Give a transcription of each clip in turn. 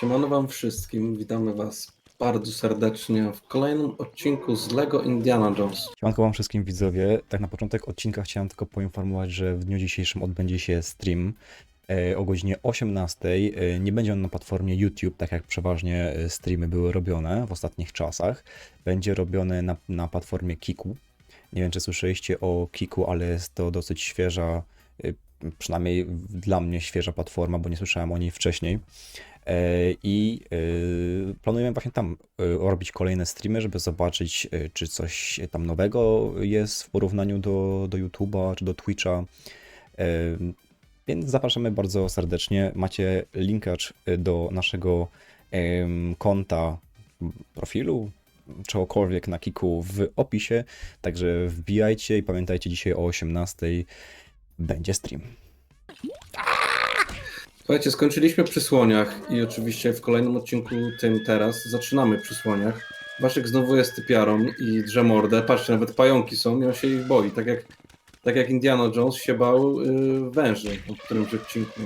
Siemano wam wszystkim, witamy was bardzo serdecznie w kolejnym odcinku z LEGO Indiana Jones. Siemanko wam wszystkim widzowie. Tak na początek odcinka chciałem tylko poinformować, że w dniu dzisiejszym odbędzie się stream e, o godzinie 18. E, Nie będzie on na platformie YouTube, tak jak przeważnie e, streamy były robione w ostatnich czasach. Będzie robiony na, na platformie Kiku. Nie wiem, czy słyszeliście o Kiku, ale jest to dosyć świeża, przynajmniej dla mnie świeża platforma, bo nie słyszałem o niej wcześniej. E, I e, planujemy właśnie tam e, robić kolejne streamy, żeby zobaczyć, czy coś tam nowego jest w porównaniu do, do YouTube'a czy do Twitcha. Więc zapraszamy bardzo serdecznie. Macie linkacz do naszego konta, profilu, czegokolwiek na Kiku w opisie. Także wbijajcie i pamiętajcie, dzisiaj o 18 będzie stream. Słuchajcie, skończyliśmy przy słoniach i oczywiście w kolejnym odcinku, tym teraz, zaczynamy przy słoniach. Waszek znowu jest typiarą i drze mordę. Patrzcie, nawet pająki są i on się ich boi, tak jak, tak jak Indiana Jones się bał yy, węży w którymś odcinku.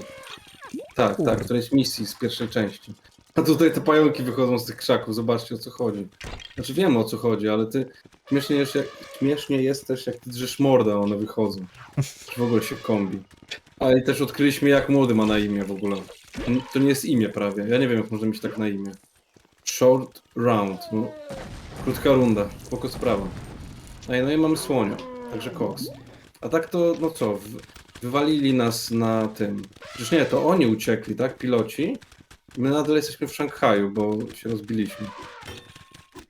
Tak, Kurde. tak, którejś misji z pierwszej części. A tutaj te pająki wychodzą z tych krzaków, zobaczcie o co chodzi. Znaczy wiemy o co chodzi, ale ty śmiesznie jest, jak, śmiesznie jest też jak ty drzesz mordę, one wychodzą. W ogóle się kombi. A i też odkryliśmy jak młody ma na imię w ogóle. To nie jest imię prawie. Ja nie wiem jak można mieć tak na imię. Short round. No. Krótka runda. Spoko sprawa. Ej, no i mamy słonia. Także koks. A tak to, no co, wywalili nas na tym. Przecież nie, to oni uciekli, tak? Piloci. My nadal jesteśmy w Szanghaju, bo się rozbiliśmy.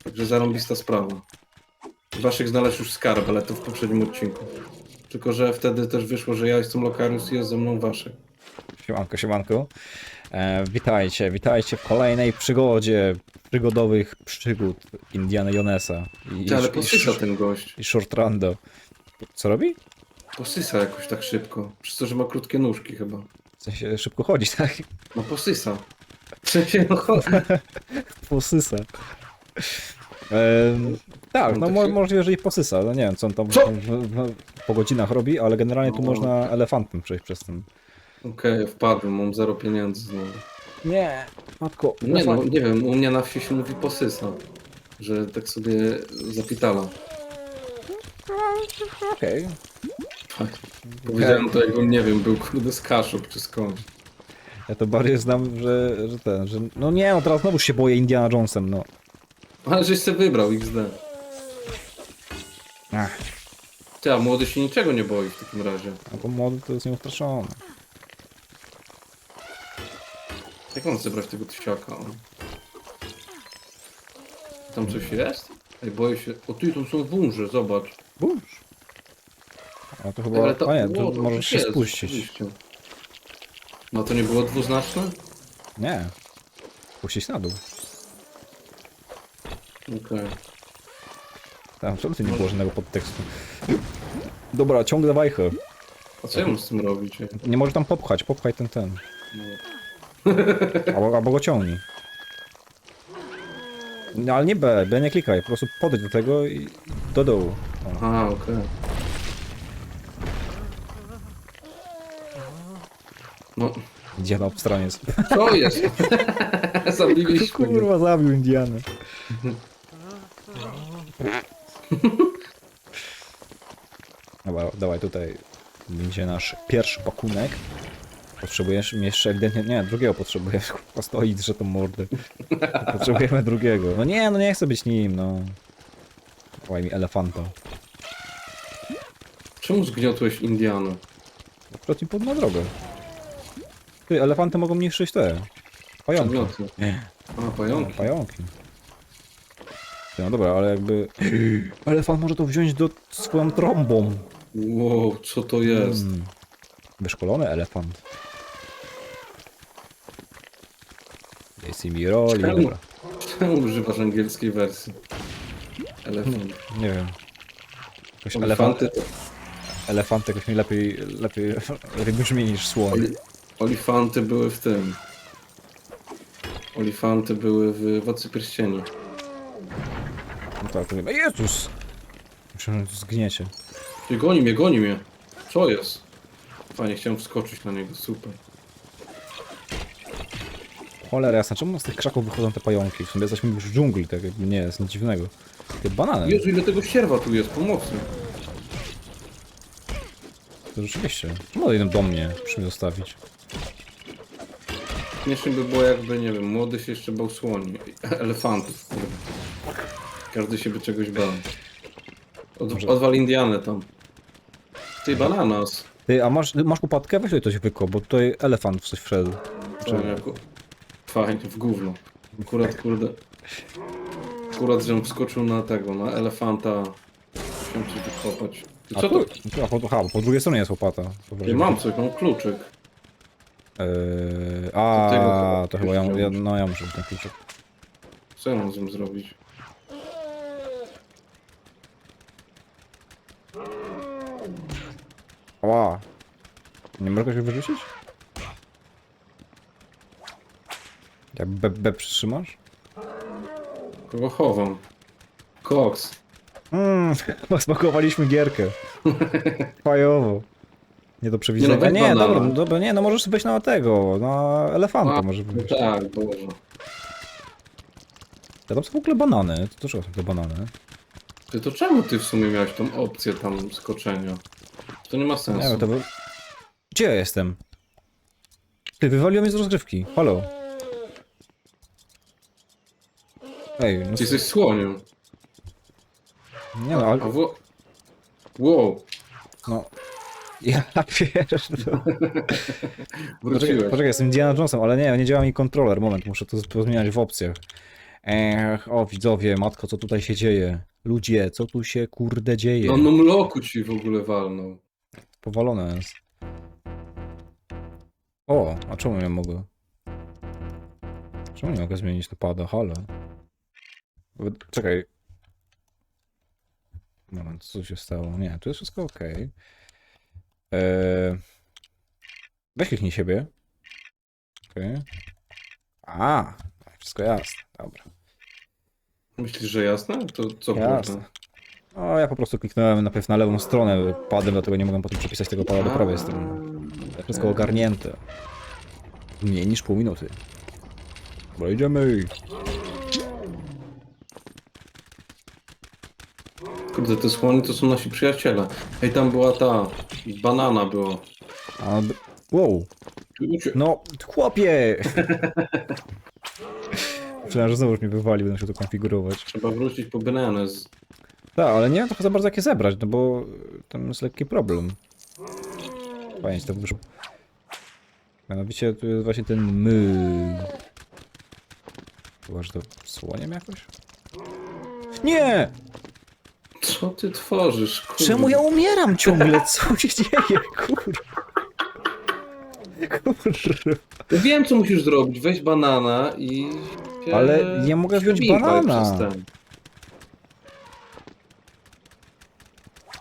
Także zarąbista sprawa. Waszych znalazł już skarb, ale to w poprzednim odcinku. Tylko, że wtedy też wyszło, że ja jestem Lokarius i jest ze mną Waszek. Siemanko, siemanko. E, witajcie, witajcie w kolejnej przygodzie przygodowych przygód Indiana Jonesa i, Ty, ale i, posysa i, ten gość. i Short Rando. Co robi? Posysa jakoś tak szybko. Przez to, że ma krótkie nóżki chyba. W sensie szybko chodzi, tak? No posysa. W sensie, no chodzi. Posysa. Tak, No no mo możliwe, że i posysa, ale nie wiem co on tam Co? w- w- po godzinach robi, ale generalnie tu No. można elefantem przejść przez ten. Okej, wpadłem, mam zero pieniędzy znowu. Nie, matko. Nie no, nie wiem, u mnie na wsi się mówi posysa. Że tak sobie zapitala. Okej. Tak. Powiedziałem to jakbym, nie wiem, był kurde z Kaszub czy skądś. Ja to bardziej znam, że, że ten, że no nie, no teraz znowu się boję Indiana Jonesem, no. Ale żeś sobie wybrał XD. Ach, Ty, a młody się niczego nie boi w takim razie. a bo młody to jest nieustraszony. Jak mam zebrać tego tysiaka? O. Tam coś jest? Ej, boję się. O ty, tam są węże, zobacz. Burz. A to chyba, Ale to, a nie, to o, możesz się jest, spuścić. rzeczywiście. No to nie było dwuznaczne? Nie. Spuścić na dół. Okej. Tam, tu nie było żadnego podtekstu? Dobra, ciągle wajchę. A co ja mam z tym robić? ej? Nie możesz tam popchać, popchaj ten, ten. No. Albo, albo go ciągnij. No ale nie B, B nie klikaj, po prostu podejdź do tego i do dołu. O. A, okej. No, Indiana obstraniec. co jest? Zabiliśmy. go. Kurwa, zabił Indianę. Dobra, dawaj tutaj będzie nasz pierwszy pakunek. Potrzebujesz jeszcze ewidentnie, nie, drugiego potrzebujesz, stoi, że to mordy. Potrzebujemy drugiego. No nie, no nie chcę być nim, no. Dawaj mi elefanta. Czemu zgniotłeś Indianę? Akurat mi pod na drogę. Ty, elefanty mogą niszczyć te. Pająki. Przedmioty. Nie. A, pająki. pająki. No dobra, ale jakby... Elefant może to wziąć do swoją trąbą. Wow, co to jest? Mm. Wyszkolony elefant. Daisy mi roli, Czemu? dobra. Czemu używasz angielskiej wersji? Elefant. Nie wiem. Jakoś elefant, Olifanty, elefant jakoś mi lepiej, lepiej, lepiej brzmi niż słoń. oli, olifanty były w tym. Olifanty były w Władcy Pierścieni. Tak, to... Jezus! Myślałem, że zgniecie. Ty, goni mnie, goni mnie. Co jest? Fajnie, chciałem wskoczyć na niego, super. Cholera jasna, czemu z tych krzaków wychodzą te pająki? W sumie jesteśmy już w dżungli, tak jakby nie jest nic dziwnego. Ty banany, Jezu, ile tego ścierwa tu jest, pomocy. to rzeczywiście. Czemu idą do mnie? Muszę mnie zostawić. Śmiesznie by było jakby, nie wiem, młody się jeszcze bał słoni. Elefantów, kurde. Każdy się by czegoś bał. Od, odwal Indianę tam. Ty, bananas. Ty, a masz, masz łopatkę? Weź tutaj coś wyko, bo tutaj elefant w coś wszedł. Fajnie, jako- Fajnie, w gówno. Akurat, kurde... Akurat, żebym wskoczył na tego, na elefanta. Chciałem coś wykopać. Ty, A co to? tu, a, po, aha, po drugiej stronie jest łopata. Ja mam coś, mam kluczyk. Eee, To tego a, chyba to chyba ja, ja, no ja muszę ten kluczyk. Co ja mam z nim zrobić? Ła. Nie możesz go wyrzucić? Jak B, B przytrzymasz? Kogo chowam? Koks. Mmm, smakowaliśmy gierkę. Fajowo. Nie do przewidzenia. Nie, banana. dobra, no dobra, nie, no możesz być na tego, na elefanta A, może No być. tak, Boże. Ja tam są w ogóle banany, to dlaczego są te banany? Ty to czemu ty w sumie miałeś tą opcję tam skoczenia? To nie ma sensu. Nie to. Gdzie ja jestem? Ty, wywaliło mnie z rozgrywki. Halo. Ej, no, Ty jesteś słoniem. nie no, ale... Wo... Wow, No. Ja no. Poczekaj, wróciłeś. poczekaj, jestem Indiana Jonesem, ale nie, nie działa mi kontroler. Moment, muszę to pozmieniać w opcjach. Ech, o widzowie, matko, co tutaj się dzieje? Ludzie, co tu się kurde dzieje? No, no mloku ci w ogóle walnął. Powalone jest. O, a czemu nie mogę? Czemu nie mogę zmienić to pada? Halo. Czekaj. Moment, co się stało? Nie, tu jest wszystko ok. Eee... Weź kliknij siebie. Okej. A, wszystko jasne, dobra. Myślisz, że jasne? To co Jasne. O, ja po prostu kliknąłem najpierw na lewą stronę padem, dlatego nie mogłem potem przepisać tego pada do prawej strony. Wszystko ogarnięte. Mniej niż pół minuty. Bo idziemy. Kurde, te słoni to są nasi przyjaciele. Ej, tam była ta... Banana była. A, b- wow. No, chłopie! Myślałem, że znowu już mnie wywali, będę się to konfigurować. Trzeba wrócić po bananę. Z... Tak, ale nie wiem trochę za bardzo jak je zebrać, no bo tam jest lekki problem. Fajnie ci to wyszło. Mianowicie tu jest właśnie ten my. Chyba, że to słoniem jakoś? Nie! Co ty tworzysz? Kurde. Czemu ja umieram ciągle? Co się dzieje? Kurwa. Kurwa. Wiem, co musisz zrobić. Weź banana i... się Ale nie mogę wziąć banana. przez ten.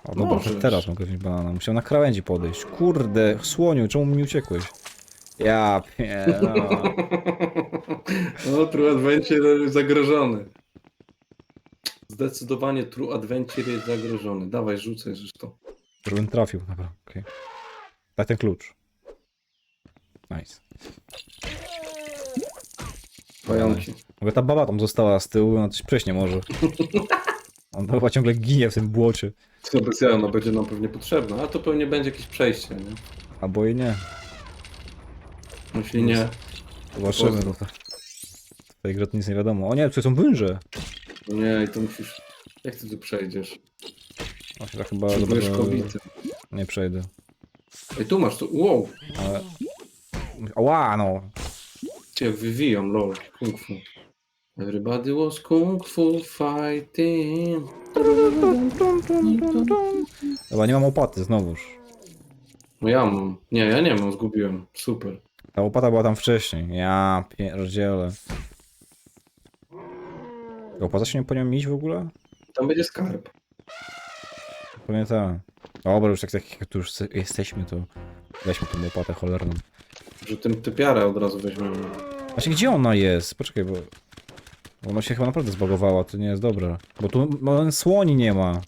O, dobra, Możesz. teraz mogę wziąć banana. Musiałem na krawędzi podejść. Kurde, słoniu, czemu mi uciekłeś? Ja pie... No, True Adventure jest zagrożony. Zdecydowanie True Adventure jest zagrożony. Dawaj, rzucaj zresztą. Żebym trafił, dobra, okej. Daj ten klucz. Nice. Pająki. Mogę ta baba tam została z tyłu, ona coś przejść nie może. On chyba ciągle ginie w tym błocie. Co bez ja, ona będzie nam pewnie potrzebna, a to pewnie będzie jakieś przejście, nie? Albo i nie. Jeśli nie, Zobaczymy. Pozdro. To, w tej grze to nic nie wiadomo. O nie, tu są węże. nie, i to musisz... Jak ty tu przejdziesz? Właśnie tak chyba Potrzebujesz dobra, kobiety. nie przejdę. Ej, tu masz to. Wow! Ale... Ła, no. Cię jak wywijam, lol. Kung fu. Everybody was kung fu fighting. Chyba nie mam łopaty, znowuż. No ja mam. Nie, ja nie mam, zgubiłem. Super. Ta łopata była tam wcześniej. Ja pierdzielę. Opłaca się nie po nią iść w ogóle? Tam będzie skarb. Tak. Dobra, już tak, tak jak tu już se- jesteśmy, to weźmy tą łopatę cholerną. Że tym typiarę od razu weźmiemy. Właśnie gdzie ona jest? Poczekaj, bo... Ona się chyba naprawdę zbagowała, to nie jest dobre. Bo tu no, słoni nie ma.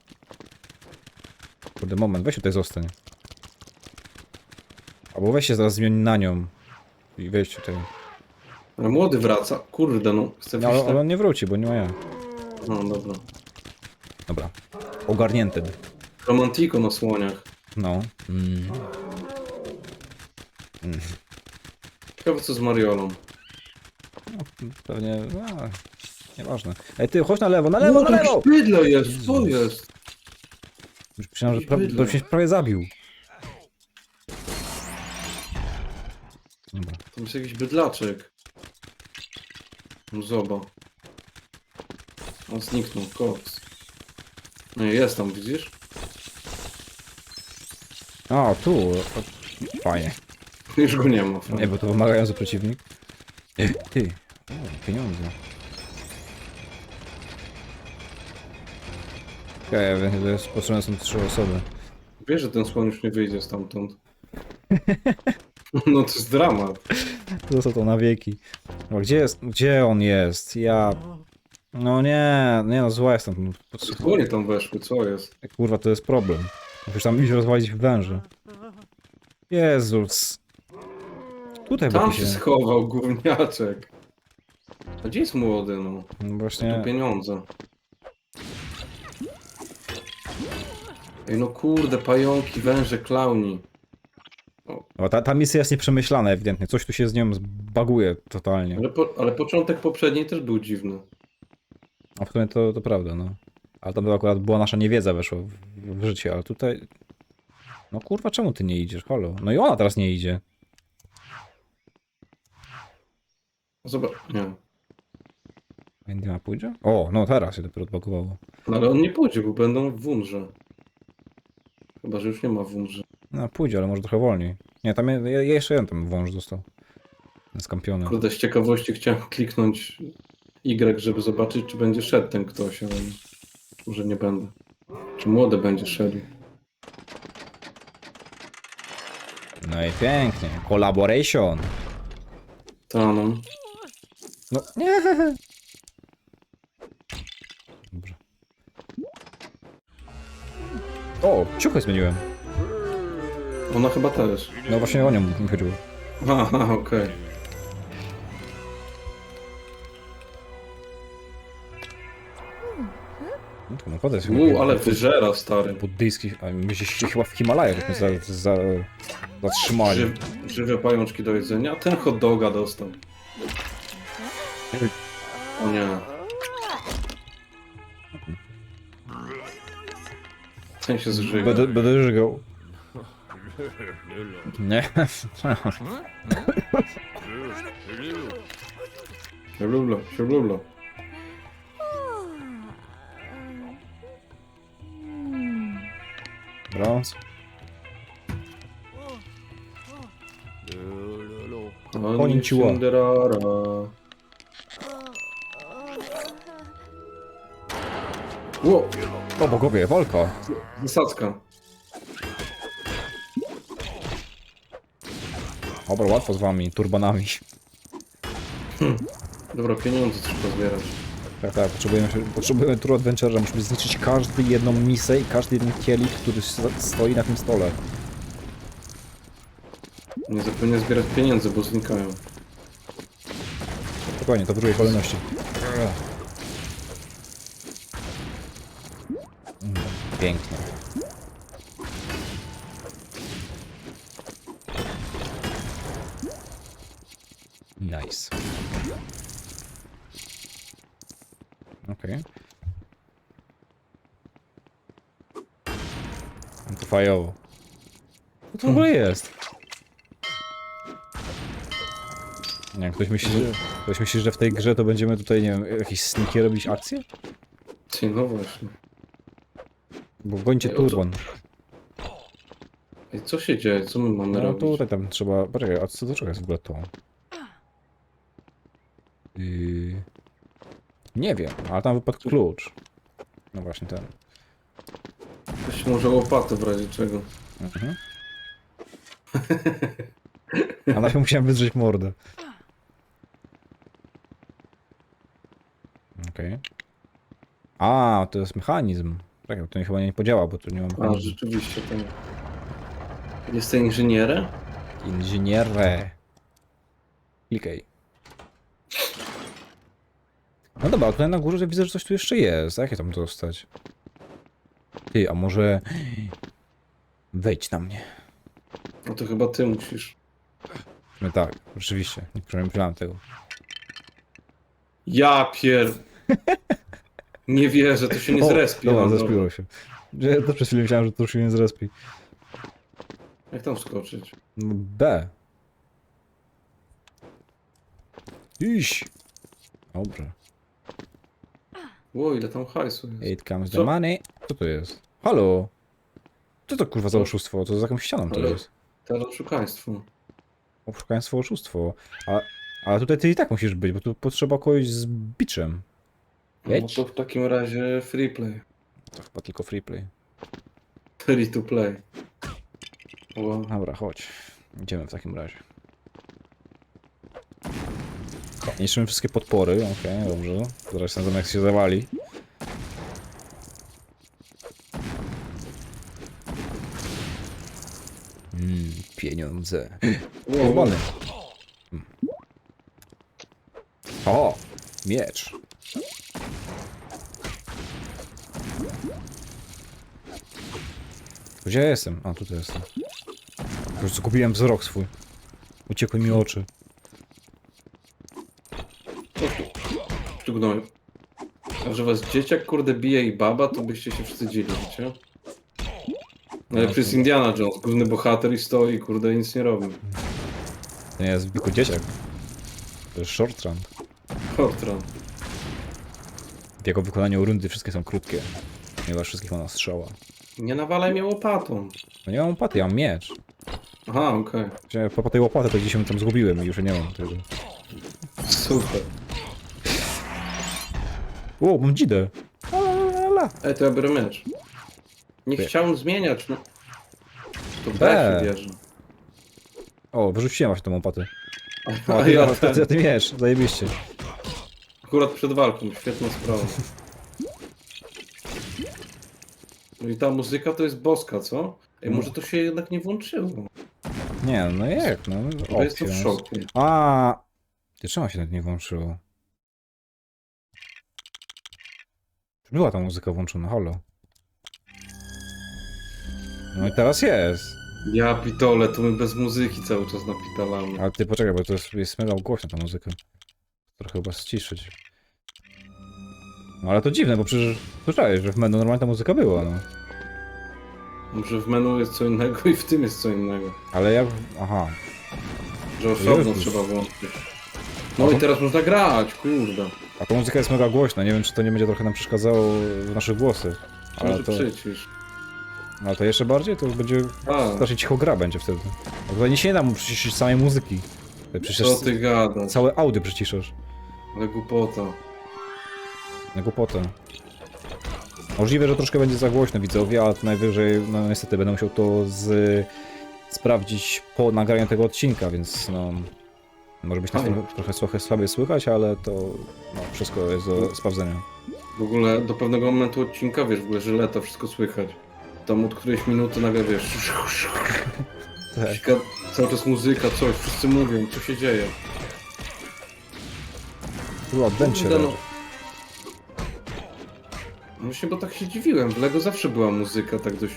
Kurde, moment, weź tutaj zostań. Albo weź się zaraz zmień na nią. I wejdź tutaj. A młody wraca. Kurde, no. Chcę No, wyjść ale, ale on nie wróci, bo nie ma jak. No, dobra. Dobra. Ogarnięty. Romantiko na słoniach. No. Mm. Mm. Ciekawe co z Mariolą. Pewnie. A, nieważne. Ej, ty, chodź na lewo, na lewo, na lewo! Bydle jest, co jest? Już Myślałem, że pra... Się prawie zabił. Dobra. Tam jest jakiś bydlaczek. No zoba. On zniknął, koks. No i jest tam, widzisz? O, tu. O, Fajnie. Już go nie ma. Nie, bo to wymagający przeciwnik. Ty. O, pieniądze. Okej, ja wiem, to jest potrzebne są trzy osoby. Wiesz, że ten słoń już nie wyjdzie stamtąd. No to jest dramat. To są to na wieki. No, gdzie jest? Gdzie on jest? Ja... No nie, nie no, zła jestem. Słonie tam weszły, co jest? Kurwa, to jest problem. Musisz tam iść rozwalić węży. Jezus. Tutaj Tam się się... schował gówniaczek. A gdzie jest młody, no? No Tu właśnie... pieniądze. Ej, no kurde, pająki, węże, klauni. No, ta, ta misja jest nieprzemyślana ewidentnie. Coś tu się z nią zbaguje totalnie. Ale, po, ale początek poprzedniej też był dziwny. A w sumie to, to prawda, no. Ale tam akurat była nasza niewiedza weszła w, w życie, ale tutaj... No kurwa, czemu ty nie idziesz? Halo? No i ona teraz nie idzie. Zobacz, nie. Indyma pójdzie? O, no teraz się dopiero odblokowało. No ale on nie pójdzie, bo będą w wunrze. Chyba, że już nie ma wunrzy. No pójdzie, ale może trochę wolniej. Nie, tam je, je, jeszcze jeden tam wąż został. Skampiony. Kurde, z ciekawości chciałem kliknąć Y, żeby zobaczyć, czy będzie szedł ten ktoś, ale może nie będę. Czy młody będzie szedł. No i pięknie. Collaboration. Ta no. No, nie. O, ciuchy zmieniłem. Ona chyba też. No właśnie o nią mi chodziło. Aha, okej. No to naprawdę jest Uuu, ale wyżera, stary. buddyjski, a my się chyba w Himalajach za, za, zatrzymali. Ży, żywe pajączki do jedzenia. Ten hot doga dostał. O nie. Ten się zżyga. Będę, będę żygał. Nie. Siablublo, siablublo. Brąz. Konnichiwa. Ło, O bogowie, walka. wysadzka. Dobra, łatwo z wami, turbanami. Dobra, pieniądze trzeba zbierać. Tak, tak, potrzebujemy, potrzebujemy Tour Adventure'a. Musimy zniszczyć każdy jedną misę i każdy jeden kielich, który stoi na tym stole. Nie zapomnę zbierać pieniędzy, bo znikają. Spokojnie, to w drugiej kolejności. Mm, Pięknie. Nice. Okej. No To fajowo. Co to w ogóle jest? Nie wiem, ktoś myśli, że, ktoś myśli, że w tej grze to będziemy tutaj, nie wiem, jakieś sniki robić akcje? Ty, no właśnie. Bo gońcie o co- turban. Ej, co się dzieje? Co my mamy No robić? tutaj tam trzeba... Poczekaj, a co do czego jest w ogóle to? Yy... Nie wiem, ale tam wypadł klucz. No właśnie ten. Ktoś może łopatę w razie czego. Mhm. A najpierw musiałem wydrzeć mordę. Okej. A, to jest mechanizm. Tak, to chyba nie podziała, bo tu nie ma A, rzeczywiście ten. Jest inżynierem? Inżynierę. Klikaj. No dobra, ale tutaj na górze widzę, że coś tu jeszcze jest. Jak ja tam dostać? Ty, a może... Wejdź na mnie. No to chyba ty musisz. No tak, rzeczywiście. Nie przemyślałem tego. Ja pier... Nie wierzę, to się nie zrespi. Dobra, no, zespiło się. Ja to przez chwilę myślałem, że to się nie zrespi. Jak tam wskoczyć? No, B. Iś. Dobra. Ło, ile tam hajsu jest. It comes the Co? money. Co to jest? Halo? Co to kurwa za oszustwo? To za jakąś ścianą to Ale- jest. Teraz oszukaństwo. Oszukaństwo, oszustwo. A, ale tutaj ty i tak musisz być, bo tu potrzeba kogoś z biczem. No Jedź. to w takim razie free play. To chyba tylko freeplay. Free to play. Ło. Dobra, chodź. Idziemy w takim razie. Niszczymy wszystkie podpory, okej, dobrze. Zaraz ten zamek się zawali. Mmm, pieniądze. Ło, Wolny. Hmm. O! Miecz. Gdzie ja jestem? A, tutaj jestem. Już zgubiłem wzrok swój. Uciekły mi oczy. Tu gnoju. A że was dzieciak kurde bije i baba, to byście się wstydzili, wiecie? Najlepszy jest Indiana Jones, główny bohater i stoi, kurde, nic nie robi. Nie jest zwykły dzieciak. To jest short run. Fortran. W jego wykonaniu rundy wszystkie są krótkie. Ponieważ wszystkich ona strzała. Nie nawalaj mnie łopatą. No nie mam łopaty, ja mam miecz. Aha, okej. Wziąłem po, po tej łopaty to gdzieś ją tam zgubiłem i już nie mam tego. Super. O, mam dzidę. La, la, la. Ej, to ja biorę miecz. Nie Ty. chciałem zmieniać, no. To B. B się bierze. O, wyrzuciłem właśnie tą łopatę. A A ty, ja ty, ten, ty miecz, zajebiście. akurat przed walką, świetna sprawa. No i ta muzyka to jest boska, co? Ej, może to się jednak nie włączyło. Nie, no jak, no. Bo jestem w opcje. szoku. A, Ty czemu się nawet nie włączyło? Była ta muzyka włączona, halo. No i teraz jest. Ja pitole, to my bez muzyki cały czas napitalamy. Ale ty poczekaj, bo to jest, jest mega głośna ta muzyka. Trochę chyba ściszyć. No ale to dziwne, bo przecież słyszałeś, że w menu normalnie ta muzyka była, no. Może w menu jest co innego i w tym jest co innego. Ale jak... Aha. Że osobno Jezus. trzeba włączyć. No i teraz można grać, kurde. A ta muzyka jest mega głośna, nie wiem czy to nie będzie trochę nam przeszkadzało w naszych głosach. Ale Może to, przycisz. ale to jeszcze bardziej, to będzie... A, Strasznie cicho gra będzie wtedy. Bo tutaj nie się nie da mu przyciszyć samej muzyki. Przecież co ty gadasz? całe audio przyciszasz. Ale głupota. Na głupotę. Możliwe, że troszkę będzie za głośno widzowie, ale to najwyżej, no niestety będę musiał to z... sprawdzić po nagraniu tego odcinka, więc no... Może być nas trochę, trochę, trochę słabiej słychać, ale to no, wszystko jest do sprawdzenia. W ogóle do pewnego momentu odcinka, wiesz, w ogóle, że lata wszystko słychać. Tam od którejś minuty nagle, wiesz, Tak. cały czas muzyka, coś, wszyscy mówią, co się dzieje. Adventure. Kurde, no. Właśnie, bo tak się dziwiłem. W Lego zawsze była muzyka tak dość...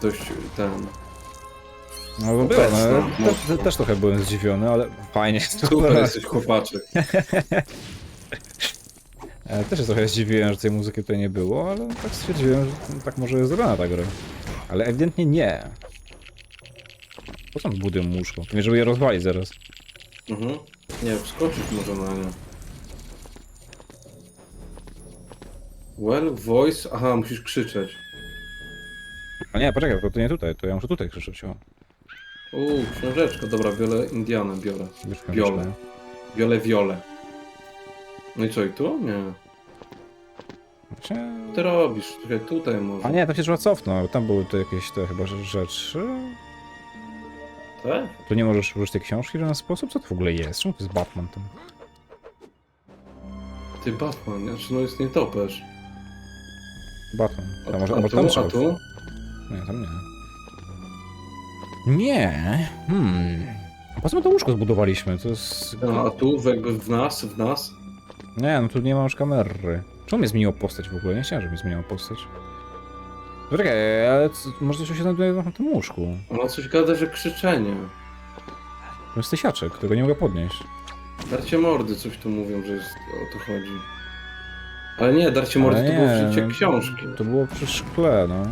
Dość ten... No bo no, Obecna, te, te, też trochę byłem zdziwiony, ale fajnie. Super jesteś chłopaczek. Ja też się trochę zdziwiłem, że tej muzyki tutaj nie było, ale tak stwierdziłem, że tak może jest zrobiona ta gra. Ale ewidentnie nie. Po co buduję łóżko? Nie, żeby je rozwalić zaraz. Mhm. Nie, wskoczyć może na nie. Well, voice... Aha, musisz krzyczeć. A nie, poczekaj, bo to nie tutaj, to ja muszę tutaj krzyczeć, o. Uuu, książeczka. Dobra, biorę Indianę, biorę. Wieczka, Biole. wieczka. Biorę wiole. No i co, i tu? Nie. Właśnie- Co ty robisz? Czekaj, tutaj może. A nie, tam się trzeba cofnąć, tam były to jakieś to chyba rze- rzeczy. Tak? Tu nie możesz użyć tej książki w żaden sposób? Co to w ogóle jest? Czemu to jest Batman tam? Ty Batman, znaczy no jest nietoperz. Batman. A, Tam może, a może tam tu, a tu? Nie, tam nie. Nie. Hmm. A po co my to łóżko zbudowaliśmy? To jest... No, a tu w- jakby w nas, w nas. Nie, no tu nie ma już kamery. Czemu mnie zmieniło postać w ogóle? Nie chciałem, żeby mi zmieniła postać. Czekaj, ale co, może coś się znajduje na tym łóżku. Ona coś gada, że krzyczenie. To jest tysiaczek, którego nie mogę podnieść. Darcie mordy coś tu mówią, że jest, o to chodzi. Ale nie, darcie mordy Ale to było w nie, życie no, książki. To było przy szkle, no.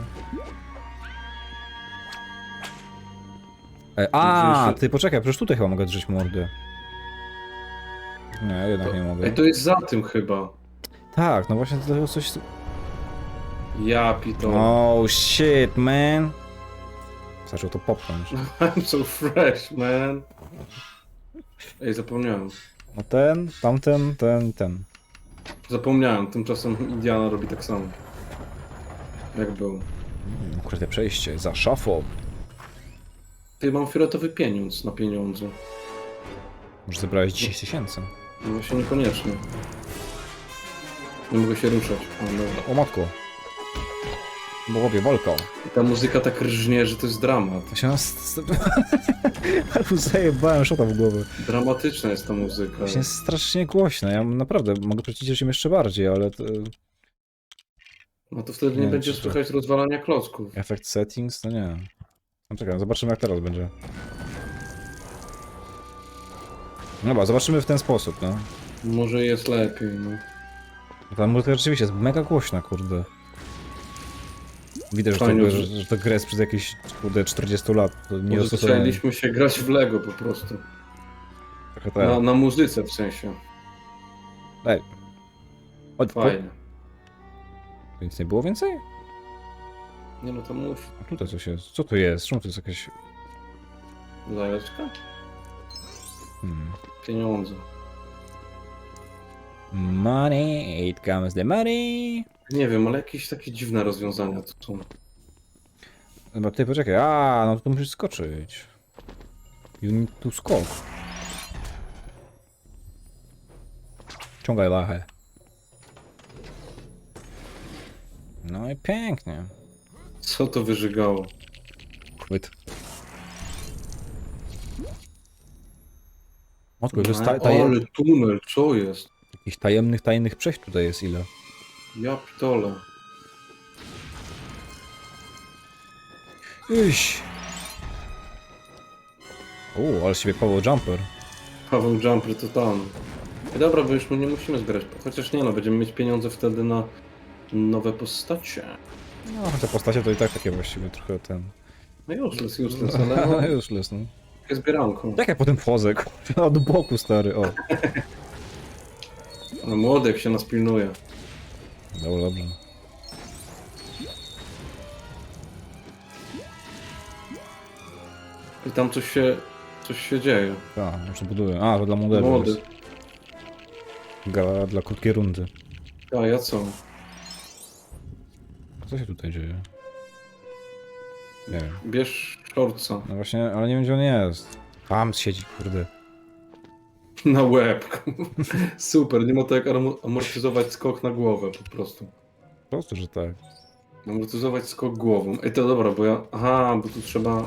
E, a, ty poczekaj, przecież tutaj chyba mogę drzeć mordy. Nie, jednak nie mogę. Ej, to jest za tym chyba. Tak, no właśnie to coś... Ja pitol. Oh shit, man. Zaczął to popchnąć. I'm so fresh, man. Ej, zapomniałem. No ten, tamten, ten, ten. Zapomniałem, tymczasem Indiana robi tak samo. Jak był. Mm, Ukryte przejście, za szafą. Ty mam fioletowy pieniądz na pieniądzu. Może zebrałeś 10 tysięcy. No właśnie niekoniecznie. Nie mogę się ruszać. O, dobra. O matko. Bo robię walką. I ta muzyka tak rżnie, że to jest dramat. To się nas... Albo zajebałem szota w głowę. Dramatyczna jest ta muzyka. Właśnie jest strasznie głośna. Ja naprawdę mogę przecić im jeszcze bardziej, ale to... No to wtedy nie, Nie, będzie czy to- słychać rozwalania klocków. Efekt settings, to nie. No czekaj, zobaczymy jak teraz będzie. Dobra, zobaczymy w ten sposób, no. Może jest lepiej, no. Ta muzyka rzeczywiście jest mega głośna, kurde. Widać, że to, Fajnie, że, to gra jest przez jakieś, kurde, 40 lat. To nie chcieliśmy się grać w Lego po prostu. Trochę tak. Na, na muzyce w sensie. Ej. Chodź, po... Fajnie. Nic nie było więcej? Nie no to musi. A tutaj coś jest. Co to jest? Czemu to jest jakieś... Zajeczka? Hmm. Pieniądze. Money, it comes the money. Nie wiem, ale jakieś takie dziwne rozwiązania to są. Chyba ty poczekaj. A, no to tu musisz skoczyć. You need to skok. Ciągaj lachę. No i pięknie. Co to wyżygało? Chwyt. Matko, to jest No, ta, taje, Ale tunel, co jest? jakichś tajemnych, tajnych przejść tutaj jest ile. Ja pitole. Iś. U, ale siebie power jumper. Paweł Jumper to tam. I dobra, bo już my nie musimy zbierać. Chociaż nie no, będziemy mieć pieniądze wtedy na nowe postacie. No, te postacie to i tak takie właściwie trochę ten... No useless, useless, ale no, już les, no. jest zbieranką. Jak ja potem wchodzę, kurwa, od boku, stary, o. No młody jak się nas pilnuje. Dobra, dobrze. I tam coś się, coś się dzieje. Tak, już to buduję. A, to dla modelów Młody. jest. Gala dla krótkiej rundy. A ja co? Co się tutaj dzieje? Nie wiem. Bierz szorca No właśnie, ale nie wiem gdzie on jest. Tam siedzi, kurde. na łeb. Super, nie ma to jak amortyzować skok na głowę po prostu. Po prostu, że tak. Amortyzować skok głową. Ej, to dobra, bo ja... Aha, bo tu trzeba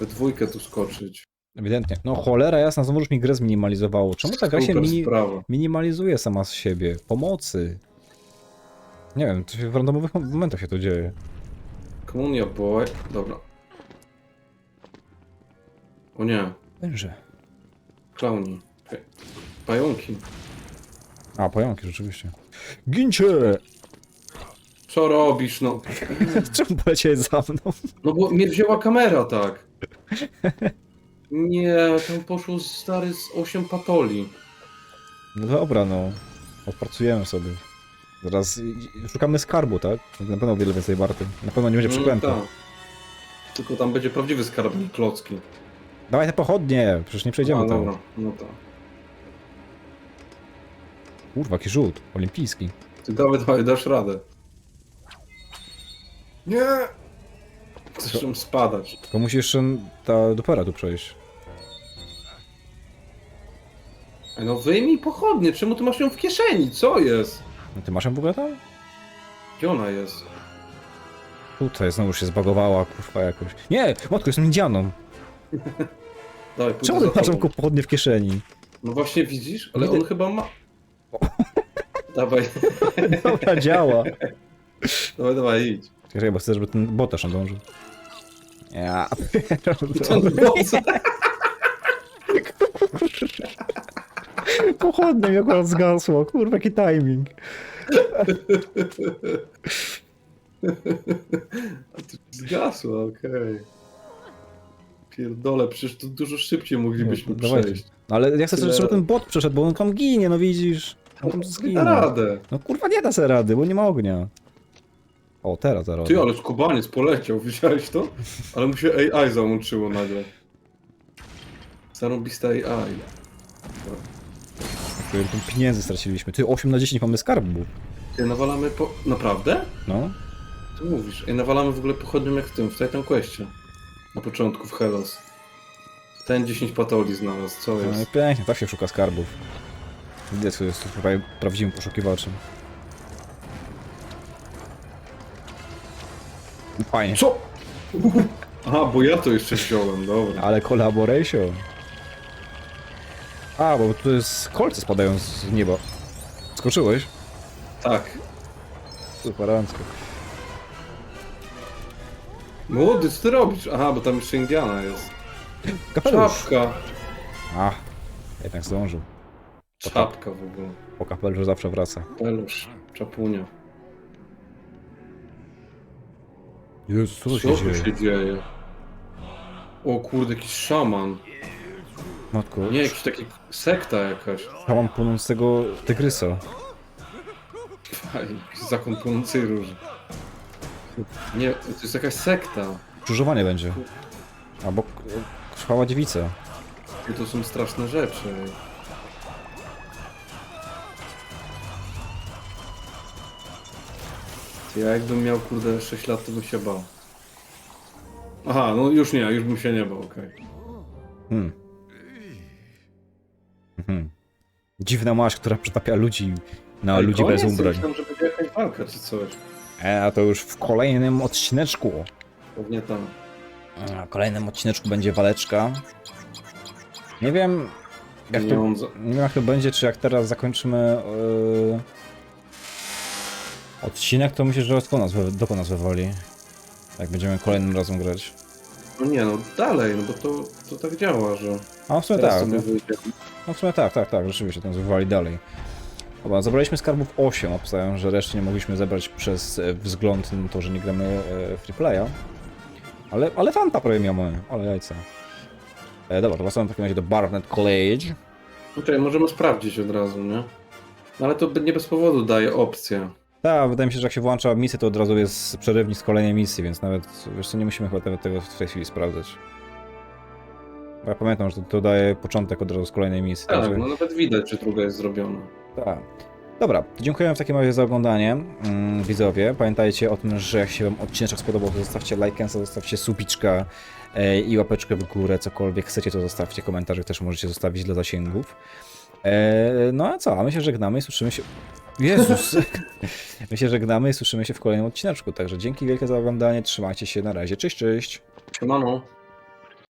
we dwójkę tu skoczyć. Ewidentnie. No cholera jasna, znowu już mi grę zminimalizowało. Czemu ta gra się Super mini... sprawa. minimalizuje sama z siebie? Pomocy. Nie wiem, to się w randomowych momentach się to dzieje. Komunia boy. Dobra. O nie, Węże. klauni. Pająki. A, pająki, rzeczywiście. Gincie! Co robisz, no? Czemu poleciałeś za mną? No bo mnie wzięła kamera, tak. Nie, tam poszło stary z 8 patoli. No dobra, no. Odpracujemy sobie. Zaraz i- i- szukamy skarbu, tak? Na pewno o wiele więcej warty. Na pewno nie będzie przeklęte. tak. Tylko tam będzie prawdziwy skarbnik klocki. Dawaj te pochodnie! Przecież nie przejdziemy A, tam. dobra, no tak. Kurwa, jaki rzut. Olimpijski. Ty dawaj, dawaj, dasz radę. Nie! Zaczynam spadać. Tylko musi jeszcze ta dupera tu przejść. Ej, No wyjmij pochodnie, czemu ty masz ją w kieszeni? Co jest? No ty masz ją w ogóle tam? Gdzie ona jest? Tutaj znowu się zbagowała, kurwa jakoś. Nie! Matko, jestem Indianą. Dawaj, pójdę Czemu za ty masz tobą. tylko pochodnie w kieszeni? No właśnie widzisz, ale Widzę. on chyba ma... Dawaj, Dobra, działa. dawaj, dawaj, idź. Czekaj, bo chcę, żeby ten bot też nadążył. Ja pierdolę. boss. Pochodnie mi akurat zgasło. Kurwa, jaki timing. Zgasło, okej. Pierdolę, przecież to dużo szybciej moglibyśmy No, dawajcie. przejść. No ale ja chcę, Tyle- żeby ten bot przeszedł, bo on tam ginie, no widzisz. Tam Nie zginie. da radę. No kurwa, nie da sobie rady, bo nie ma ognia. O, teraz zaraz. Ty, ale skubaniec poleciał, widziałeś to? Ale mu się AI załączyło nagle. Zarąbiste AI. Tu pieniędzy straciliśmy. Ty, 8 na 10 mamy skarbu. Ty, nawalamy po... Naprawdę? No. Ty mówisz. Ej, nawalamy w ogóle pochodnią jak w tym, w Titan Questie. Na początku, w Hellos. Ten 10 patoli znalazł, co No i jest? pięknie, tak się szuka skarbów. Kto jest tutaj prawdziwym poszukiwaczem. Fajnie. Co? Aha, bo ja to jeszcze wziąłem, dobra. Ale collaboration. A, bo tu jest kolce spadają z nieba. Skoczyłeś? Tak. Superancko. Młody, co ty robisz? Aha, bo tam jeszcze Indiana jest. Kapelusz. Czapka. A, jednak zdążył. Czapka w ogóle. Po kapeluszu zawsze wraca. Pelusz. Czapunia. Jezus, co tu się tu dzieje? się dzieje? O kurde, jakiś szaman. Matko, Nie, jakiś taki sekta jakaś. szałam płonącego tygrysa. Fajnie, zakon płonącej róży. Nie, to jest jakaś sekta. Krzyżowanie będzie. Albo k- krwała dziewica. I to są straszne rzeczy. Ja jakbym miał kurde 6 lat, to bym się bał. Aha, no już nie, już bym się nie bał, okej. Hmm. Mhm. Dziwna maść, która przytapia ludzi na Ej, ludzi bez koniec? ubrań. Myślałem, że będzie jakaś walka czy coś. E, a to już w kolejnym odcineczku. Pewnie tam. A, W kolejnym odcineczku będzie waleczka. Nie wiem, jak to, Pieniądze. nie wiem jak to będzie, czy jak teraz zakończymy yy, odcinek, to myślę, że do nas, wy- do nas wywali. Jak będziemy kolejnym razem grać. No nie no, dalej, no bo to, to tak działa, że A w sumie teraz tak, sobie no, wyjdzie. no w sumie tak, tak, tak, rzeczywiście, to wywali dalej. Dobra, zebraliśmy skarbów 8, obstawiam, że reszty nie mogliśmy zebrać przez e, wzgląd na to, że nie gramy e, free playa. Ale, ale fanta prawie miałem, ale jajca. E, dobra, to wracamy w takim razie do Barnet College. Okej, możemy sprawdzić od razu, nie? No ale to nie bez powodu daje opcję. Tak, wydaje mi się, że jak się włącza misję, to od razu jest przerywnik z kolejnej misji, więc nawet, co, nie musimy chyba tego, tego w tej chwili sprawdzać. Bo ja pamiętam, że to, to daje początek od razu z kolejnej misji. Tak, także- no nawet widać, że druga jest zrobiona. Tak. Dobra, dziękuję w takim razie za oglądanie, mm, widzowie. Pamiętajcie o tym, że jak się wam odcinek spodobał, to zostawcie lajkę, zostawcie subiczka e, i łapeczkę w górę, cokolwiek chcecie, to zostawcie komentarze, też możecie zostawić dla zasięgów. E, no a co, a my się żegnamy i słyszymy się... Jezus! my się żegnamy i słyszymy się w kolejnym odcineczku, także dzięki wielkie za oglądanie, trzymajcie się, na razie, cześć, cześć! Siemano.